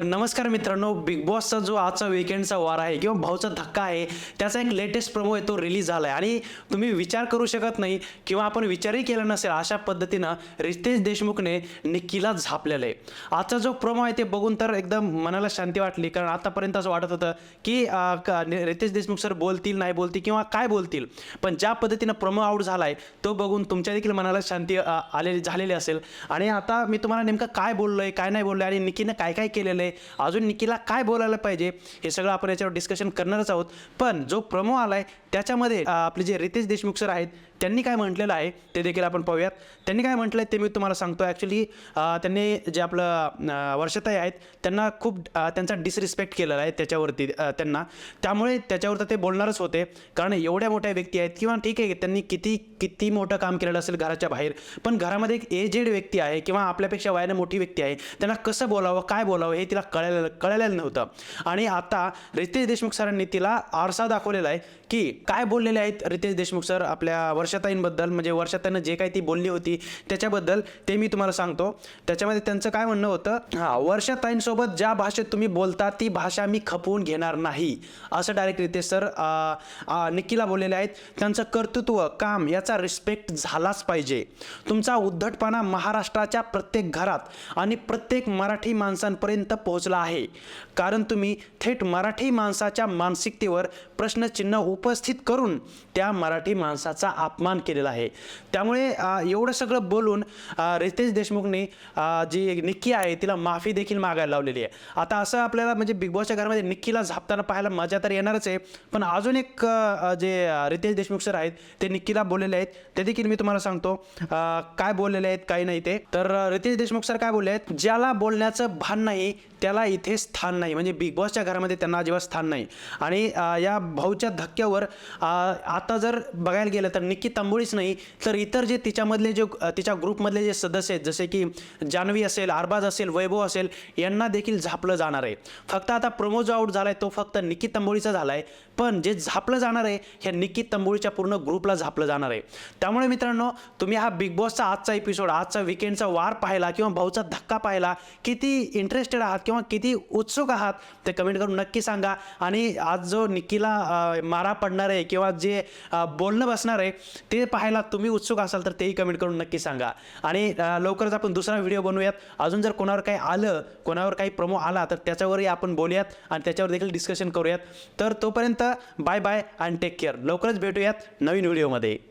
तर नमस्कार मित्रांनो बिग बॉसचा जो आजचा विकेंडचा वार आहे किंवा भाऊचा धक्का आहे त्याचा एक लेटेस्ट प्रोमो आहे तो रिलीज झाला आहे आणि तुम्ही विचार करू शकत नाही किंवा आपण विचारही केला नसेल अशा पद्धतीनं रितेश देशमुखने निक्कीला झापलेलं आहे. आजचा जो प्रोमो आहे ते बघून तर एकदम मनाला शांती वाटली कारण आतापर्यंत असं वाटत होतं की रितेश देशमुख सर बोलतील नाही बोलतील किंवा काय बोलतील. पण ज्या पद्धतीनं प्रोमो आउट झाला आहे तो बघून तुमच्या देखील मनाला शांती आलेली झालेली असेल. आणि आता मी तुम्हाला नेमकं काय बोललो आहे काय नाही बोललोय आणि निकीनं काय काय केलेलं आहे अजून निकीला काय बोलायला पाहिजे हे सगळं आपण याच्यावर डिस्कशन करणारच आहोत. पण जो प्रमो आलाय त्याच्यामध्ये आपले जे रितेश देशमुख सर आहेत त्यांनी काय म्हटलेलं आहे ते देखील आपण पाहूयात. त्यांनी काय म्हटलं आहे ते मी तुम्हाला सांगतो ॲक्च्युली त्यांनी जे आपलं वर्षताई आहेत त्यांना खूप त्यांचा डिसरिस्पेक्ट केलेला आहे त्याच्यावरती त्यांना. त्यामुळे त्याच्यावर तर ते बोलणारच होते. कारण एवढ्या मोठ्या व्यक्ती आहेत किंवा ठीक आहे त्यांनी किती किती मोठं काम केलेलं असेल घराच्या बाहेर पण घरामध्ये एक एजेड व्यक्ती आहे किंवा आपल्यापेक्षा वयाने मोठी व्यक्ती आहे त्यांना कसं बोलावं काय बोलावं हे तिला कळायला कळलेलं नव्हतं. आणि आता रितेश देशमुख सरांनी तिला आरसा दाखवलेला आहे की काय बोललेले आहेत रितेश देशमुख सर आपल्या वर्ष वर्षाताईंबद्दल म्हणजे वर्षाताईनं जे काही ती बोलली होती त्याच्याबद्दल ते मी तुम्हाला सांगतो. त्याच्यामध्ये त्यांचं काय म्हणणं होतं हां वर्षाताईंसोबत ज्या भाषेत तुम्ही बोलता ती भाषा मी खपवून घेणार नाही. असं डायरेक्ट रितेश सर निकिला बोललेले आहेत त्यांचं कर्तृत्व काम याचा रिस्पेक्ट झालाच पाहिजे. तुमचा उद्धटपणा महाराष्ट्राच्या प्रत्येक घरात आणि प्रत्येक मराठी माणसांपर्यंत पोहोचला आहे. कारण तुम्ही थेट मराठी माणसाच्या मानसिकतेवर प्रश्नचिन्ह उपस्थित करून त्या मराठी माणसाचा आप अपमान केलेला आहे. त्यामुळे एवढं सगळं बोलून रितेश देशमुखने जी निक्की आहे तिला माफी देखील मागायला लावलेली आहे. आता असं आपल्याला म्हणजे बिग बॉसच्या घरामध्ये निक्कीला झापताना पाहायला मजा तर येणारच आहे. पण अजून एक जे रितेश देशमुख सर आहेत ते निक्कीला बोललेले आहेत. ते देखील मी तुम्हाला सांगतो. काय बोललेले आहेत काही नाही ते. तर रितेश देशमुख सर काय बोलले आहेत? ज्याला बोलण्याचं भान नाही त्याला इथे स्थान नाही. म्हणजे बिग बॉसच्या घरामध्ये त्यांना अजिबात स्थान नाही. आणि या भाऊच्या धक्क्यावर आता जर बघायला गेलं तर निक्की तांबोळीच नाही तर इतर जे तिच्यामधले जे तिच्या ग्रुपमधले जे सदस्य आहेत जसे की जान्हवी असेल अरबाज असेल वैभव असेल यांना देखील झापलं जाणार आहे. फक्त आता प्रोमो जो आउट झाला आहे तो फक्त निक्की तंबोळीचा झाला आहे पण जे झापलं जाणार आहे ह्या निकी तंबोळीच्या पूर्ण ग्रुपला झापलं जाणार आहे. त्यामुळे मित्रांनो तुम्ही हा बिग बॉसचा आजचा एपिसोड आजचा विकेंडचा वार पाहिला किंवा भाऊचा धक्का पाहिला किती इंटरेस्टेड आहात किंवा किती उत्सुक आहात ते कमेंट करून नक्की सांगा. आणि आज जो निक्कीला मारा पडणार आहे किंवा जे बोलणं बसणार आहे ते पाहायला तुम्ही उत्सुक असाल तर तेही कमेंट करून नक्की सांगा. आणि लवकरच आपण दुसरा व्हिडिओ बनवूयात. अजून जर कोणावर काही आलं कोणावर काही प्रोमो आला तर त्याच्यावरही आपण बोलूयात आणि त्याच्यावर देखील डिस्कशन करूयात. तर तोपर्यंत बाय बाय आणि टेक केअर लवकरच भेटूयात नवीन व्हिडिओमध्ये